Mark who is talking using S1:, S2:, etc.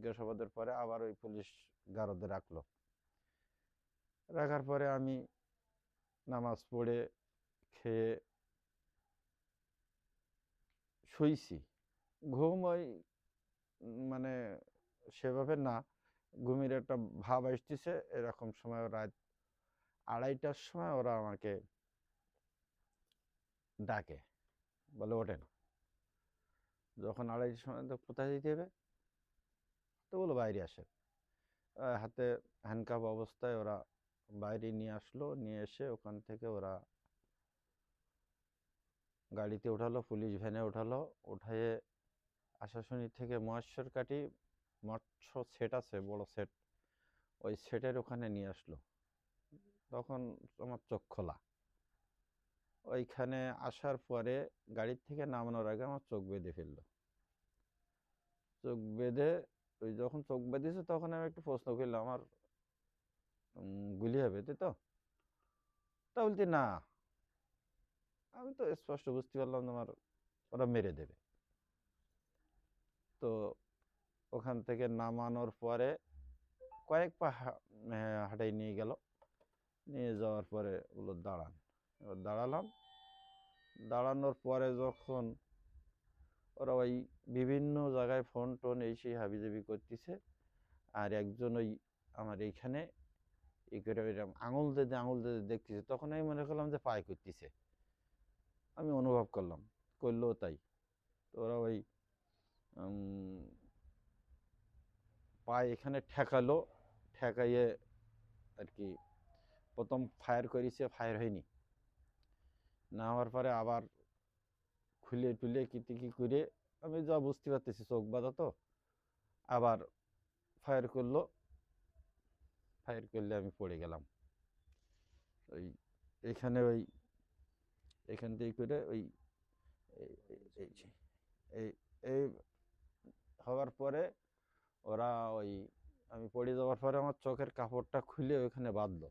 S1: জিজ্ঞাসাবাদের পরে আবার ওই পুলিশ গারদে রাখল। রাখার পরে আমি নামাজ পড়ে খেয়ে শুইছি। ঘুম ওই মানে সেভাবে না, ঘুমের একটা ভাব আসতেছে, এরকম সময় রাত আড়াইটার সময় ওরা আমাকে ডাকে, বলে ওঠেন। যখন আড়াইটার সময় তো কোথায় যেতে হবে? তো বলো বাইরে আহ, হাতে হ্যান্ডকাপ অবস্থায় ওরা বাইরে নিয়ে আসলো নিয়ে এসে ওখান থেকে ওরা গাড়িতে ওঠালো পুলিশ ভ্যানে ওঠালো উঠায়ে আশাশুনি থেকে মহেশ্বর কাটি মৎস্য সেট আছে বড় সেট ওই সেটের ওখানে নিয়ে আসলো। তখন আমার চোখ খোলা। ওইখানে আসার পরে গাড়ির থেকে নামানোর আগে আমার চোখ বেঁধে ফেলল। চোখ বেঁধে ওই যখন চোখ বেঁধেছে তখন আমি একটু প্রশ্ন করলাম, আমার গুলি হবে তাই তো? তা বলতে না। আমি তো স্পষ্ট বুঝতে পারলাম তোমার ওরা মেরে দেবে। তো ওখান থেকে নামানোর পরে কয়েক পা হাঁটাই নিয়ে গেল। নিয়ে যাওয়ার পরে ওগুলো দাঁড়ান। এবার দাঁড়ালাম। দাঁড়ানোর পরে যখন ওরা ওই বিভিন্ন জায়গায় ফোন টোন এই সেই হাবিজাবি করতেছে। আর একজন ওই আমার এইখানে ই করে এরকম আঙুল দিয়ে আঙুল দিয়ে দেখতেছে। তখন আমি মনে করলাম যে পায়ে করতেছে। আমি অনুভব করলাম। করলেও তাই। তো ওরা ওই পায়ে এখানে ঠেকালো। ঠেকাইয়ে আর কি প্রথম ফায়ার করেছে ফায়ার হয়নি। না হওয়ার পরে আবার খুলে টুলে কিতি কি করে, আমি যা বুঝতে পারতেছি চোখ বাঁধা তো, আবার ফায়ার করল ফায়ার করলে আমি পড়ে গেলাম। ওই এখানে ওই, এখান থেকে করে ওই এই- এই- হওয়ার পরে ওরা ওই, আমি পড়ে যাওয়ার পরে আমার চোখের কাপড়টা খুলে ওইখানে বাঁধলো।